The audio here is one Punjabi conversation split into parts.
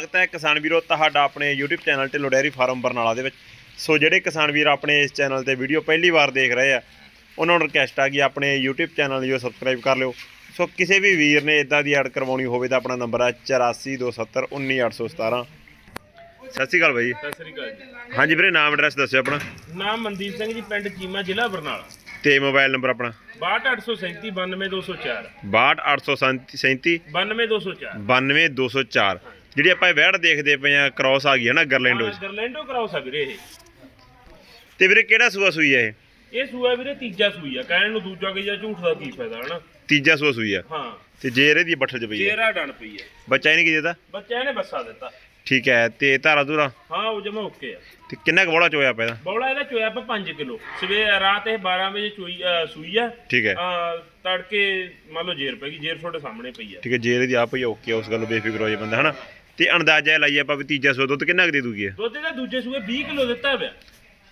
ਸਵਾਗਤ ਹੈ ਕਿਸਾਨ ਵੀਰੋ ਤੁਹਾਡਾ ਆਪਣੇ YouTube channel Dhillon dairy farm Barnala ਦੇ ਵਿੱਚ। ਸੋ ਜਿਹੜੇ ਕਿਸਾਨ ਵੀਰ ਆਪਣੇ ਇਸ ਚੈਨਲ ਤੇ ਵੀਡੀਓ ਪਹਿਲੀ ਵਾਰ ਦੇਖ ਰਹੇ ਆ ਉਹਨਾਂ ਨੂੰ ਰਿਕਵੈਸਟ ਆ ਕਿ ਆਪਣੇ YouTube ਚੈਨਲ ਨੂੰ ਸਬਸਕ੍ਰਾਈਬ ਕਰ ਲਿਓ। ਸੋ ਕਿਸੇ ਵੀ ਵੀਰ ਨੇ ਇਦਾਂ ਦੀ ਐਡ ਕਰਵਾਉਣੀ ਹੋਵੇ ਤਾਂ ਆਪਣਾ ਨੰਬਰ ਹੈ 8427191817 ਸਤਿ ਸ਼੍ਰੀ ਅਕਾਲ ਬਾਈ। ਜੀ ਸਤਿ ਸ੍ਰੀ ਅਕਾਲ ਜੀ। ਹਾਂਜੀ ਵੀਰੇ ਨਾਮ ਐਡਰੈਸ ਦੱਸਿਓ ਆਪਣਾ। ਨਾਮ ਮਨਦੀਪ ਸਿੰਘ ਜੀ ਪਿੰਡ ਚੀਮਾ ਜ਼ਿਲ੍ਹਾ ਬਰਨਾਲਾ। ਤੇ ਮੋਬਾਈਲ ਨੰਬਰ ਆਪਣਾ? 62837 92204 62837 92204 92204 ਜਿਹੜੀ ਆਪਾਂ ਇਹ ਵੈੜ ਦੇਖਦੇ ਪਏ ਆ ਕ੍ਰਾਸ ਆ ਗਈ ਹੈ ਨਾ ਗਰਲੈਂਡੋ ਚ। ਗਰਲੈਂਡੋ ਕਰਾਓ ਵੀਰੇ ਇਹ। ਤੇ ਵੀਰੇ ਕਿਹੜਾ ਸੂਆ ਸੂਈ ਹੈ ਇਹ? ਇਹ ਸੂਆ ਵੀਰੇ ਤੀਜਾ ਸੂਈ ਆ ਕਹਿਣ ਨੂੰ ਦੂਜਾ ਕਿ ਜਾਂ ਝੂਠ ਦਾ ਕੀ ਫਾਇਦਾ ਹਨਾ? ਤੀਜਾ ਸੂਆ ਸੂਈ ਆ। ਹਾਂ। ਤੇ ਜੇ ਇਹਦੀ ਬੱਠਲ ਚ ਪਈ ਹੈ ਚਿਹਰਾ ਡਣ ਪਈ ਆ। ਬੱਚਾ ਇਹਨੇ ਕੀ ਦਿੱਤਾ? ਬੱਚਾ ਇਹਨੇ ਬੱਸਾ ਦਿੱਤਾ। ਠੀਕ ਹੈ ਤੇ ਧਾਰਾ ਧੂਰਾ? ਹਾਂ ਉਹ ਜਮਾ ਓਕੇ ਆ। ਤੇ ਕਿੰਨਾ ਕੁ ਬੋਲਾ ਚੋਇਆ ਪਿਆ ਇਹਦਾ? ਬੌਲਾ ਇਹਦਾ ਚੋਇਆ ਆਪਾਂ 5 ਕਿਲੋ। ਸਵੇਰ ਰਾਤ ਇਹ 12 ਵਜੇ ਚੋਈ ਅ, ਸੂਈ ਆ। ਠੀਕ ਹੈ। ਆ ਤੜਕੇ ਮੰਨ ਲਓ ਜੇਰ ਪੈ ਗਈ ਜੇਰ ਤੁਹਾਡੇ ਸਾਹਮਣੇ ਪਈ ਆ। ਠੀਕ ਹੈ ਜੇ ਇਹਦੀ ਆਪ ਹੀ ਓਕੇ ਉਸ ਗੱਲ ਬੇਫਿਕਰ ਹੋ ਜਾਏ ਬੰਦਾ ਹਨਾ? ਤੇ ਅੰਦਾਜ਼ਾ ਲਾਈਏ ਆਪਾਂ ਵੀ ਤੀਜਾ ਸੂਆ ਦੁੱਧ ਕਿੰਨਾ ਕੁ ਦੇ ਦੂਗੀ ਇਹ? ਦੁੱਧ ਇਹਦਾ ਦੂਜੇ ਸੂਏ 20 ਕਿਲੋ ਦਿੱਤਾ ਪਿਆ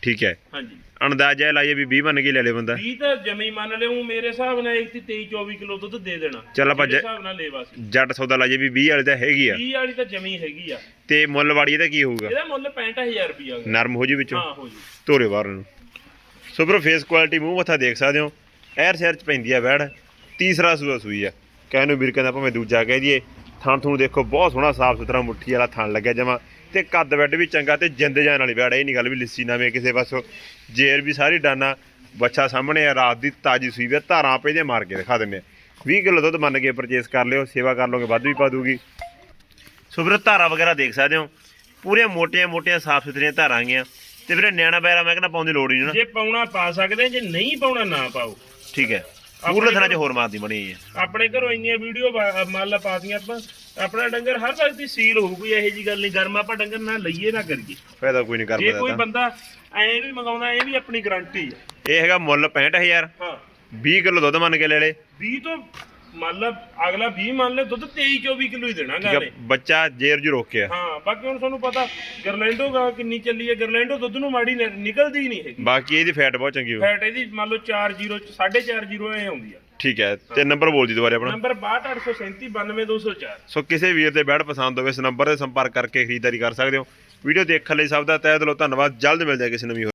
ਠੀਕ ਹੈ। ਹਾਂਜੀ। ਅੰਦਾਜ਼ਾ ਲਾਈਏ ਵੀ 20 ਮੰਨ ਕੇ ਲੈ ਲੇ ਬੰਦਾ। 20 ਤਾਂ ਜਮੀ ਮੰਨ ਲਿਓ ਮੇਰੇ ਹਿਸਾਬ ਨਾਲ ਇੱਕ 23 24 ਕਿਲੋ ਦੁੱਧ ਦੇ ਦੇਣਾ। ਚੱਲ ਆਪਾਂ ਮੇਰੇ ਜ- ਹਿਸਾਬ ਨਾਲ ਲੇਵਾ ਸੀ ਜੱਟ ਸੌਦਾ ਲਾਈਏ ਵੀ 20 ਵਾਲੀ ਤਾਂ ਹੈਗੀ ਆ। 20 ਵਾਲੀ ਤਾਂ ਜਮੀ ਹੈਗੀ ਆ। ਤੇ ਮੁੱਲ ਵਾੜੀ ਇਹਦਾ ਕੀ ਹੋਊਗਾ? ਇਹਦਾ ਮੁੱਲ 65000 ਰੁਪਿਆ ਨਰਮ ਹੋ ਜੀ ਵਿੱਚੋਂ? ਹਾਂ ਹੋ ਜੀ। ਧੋਰੇ ਬਾਹਰ ਨੂੰ। ਸੋ ਬਰੋ ਫੇਸ ਕੁਆਲਿਟੀ ਮੂੰਹ ਮੱਥਾ ਦੇਖ ਸਕਦੇ ਹੋ। ਐਰ ਸ਼ਹਿਰ ਚ ਪੈਂਦੀ ਆ ਵੈੜ ਤੀਸਰਾ ਸੂਆ ਸੂਈ ਆ। ਕਹਿ ਨੂੰ ਵੀਰ ਕਹਿੰਦਾ ਭਾਵੇਂ ਦੂਜਾ ਕਹਿ ਦਈਏ। ਥਣ ਥੂਣ ਦੇਖੋ ਬਹੁਤ ਸੋਹਣਾ ਸਾਫ਼ ਸੁਥਰਾ ਮੁੱਠੀ ਵਾਲਾ ਥਣ ਲੱਗਿਆ ਜਮਾ। ਤੇ ਕੱਦ ਵੱਡ ਵੀ ਚੰਗਾ ਤੇ ਜਿੰਦ ਜਾਨ ਵਾਲੀ ਵੈੜ ਇਹ ਨਹੀਂ ਗੱਲ ਵੀ ਲਿੱਸੀ ਨਾਵੇਂ ਕਿਸੇ ਪਾਸੋਂ। ਜੇਰ ਵੀ ਸਾਰੀ ਡਾਨਾ ਬੱਚਾ ਸਾਹਮਣੇ ਆ ਰਾਤ ਦੀ ਤਾਜੀ ਸੂਈ ਵੀ ਧਾਰਾਂ ਆਪੇ ਦੇ ਮਾਰ ਕੇ ਦਿਖਾ ਦਿੰਦੇ ਆ। 20 ਕਿਲੋ ਦੁੱਧ ਮੰਨ ਕੇ ਪਰਚੇਸ ਕਰ ਲਿਓ ਸੇਵਾ ਕਰ ਲਓਗੇ ਵੱਧ ਵੀ ਪਾ ਦੂਗੀ। ਸੋ ਵੀਰੇ ਧਾਰਾਂ ਵਗੈਰਾ ਦੇਖ ਸਕਦੇ ਹੋ? ਪੂਰੀਆਂ ਮੋਟੀਆਂ ਮੋਟੀਆਂ ਸਾਫ਼ ਸੁਥਰੀਆਂ ਧਾਰਾਂ ਗੀਆਂ ਤੇ ਵੀਰੇ ਨਿਆਣਾ ਬੈਰਾ ਮੈਂ ਕਹਿੰਦਾ ਪਾਉਣ ਦੀ ਲੋੜ ਨਹੀਂ ਨਾ। ਜੇ ਪਾਉਣਾ ਪਾ ਸਕਦੇ ਜੇ ਨਹੀਂ ਪਾਉਣਾ ਨਾ ਪਾਓ। ਠੀਕ ਹੈ। ਪੂਰੇ ਥਣਾ ਚ ਹੋਰ ਮਾਰਦੀ ਬਣੀ ਹੈ ਆਪਣੇ ਘਰੋਂ ਇੰਨੀਆਂ ਵੀਡੀਓ ਮੰਨ ਲਾ ਪਾਤੀਆਂ ਆਪਾਂ। ਆਪਣਾ ਡੰਗਰ ਹਰ ਵਕਤ ਦੀ ਸੀਲ ਹੋਊਗੀ ਇਹੋ ਜੀ ਗੱਲ ਨਹੀਂ। ਗਰਮ ਆਪਾਂ ਡੰਗਰ ਨਾ ਲਈਏ ਨਾ ਕਰੀਏ। ਫਾਇਦਾ ਕੋਈ ਨਹੀਂ ਕਰ ਜੇ ਕੋਈ ਬੰਦਾ ਐਂ ਵੀ ਮੰਗਾਉਂਦਾ ਇਹ ਵੀ ਆਪਣੀ ਗਾਰੰਟੀ ਆ। ਇਹ ਹੈਗਾ ਮੁੱਲ 65000 ਹਾਂ। 20 ਕਿਲੋ ਦੁੱਧ ਮੰਨ ਕੇ ਲੈ ਲੇ। 20 ਤੋਂ ਮੰਨ ਲਾ ਅਗਲਾ 20 ਮੰਨ ਲੈ ਦੁੱਧ 23 24 ਕਿਲੋ ਹੀ ਦੇਣਾ ਠੀਕ ਗਾਲੇ ਬੱਚਾ ਜੇਰ ਜੂ ਰੋਕਿਆ। ਹਾਂ ਬਾਕੀ ਹੁਣ ਤੁਹਾਨੂੰ ਪਤਾ ਗਰਲੈਂਡੋ ਗਾ ਕਿੰਨੀ ਚੱਲੀ ਹੈ ਗਰਲੈਂਡੋ ਦੁੱਧ ਨੂੰ ਮਾੜੀ ਨ- ਨਿਕਲਦੀ ਹੀ ਨਹੀਂ ਹੈਗੀ। ਬਾਕੀ ਇਹਦੀ ਫੈਟ ਬਹੁਤ ਚੰਗੀ ਹੋ ਫੈਟ ਇਹਦੀ ਮੰਨ ਲਓ 40 4.5 ਐ ਆਉਂਦੀ ਆ। ਠੀਕ ਹੈ ਤੇ ਨੰਬਰ ਬੋਲ ਦੀ ਦੁਬਾਰੇ ਆਪਣਾ। ਨੰਬਰ 62837 92204 ਸੋ ਕਿਸੇ ਵੀਰ ਦੇ ਬੈਡ ਪਸੰਦ ਹੋਵੇ ਇਸ ਨੰਬਰ ਤੇ ਸੰਪਰਕ ਕਰਕੇ ਖਰੀਦਦਾਰੀ ਕਰ ਸਕਦੇ ਹੋ। ਵੀਡੀਓ ਦੇਖਣ ਲਈ ਸਭ ਦਾ ਤਹਿ ਦਿਲੋਂ ਧੰਨਵਾਦ। ਜਲਦ ਮਿਲਦੇ ਹਾਂ ਕਿਸੇ ਨਵੀਂ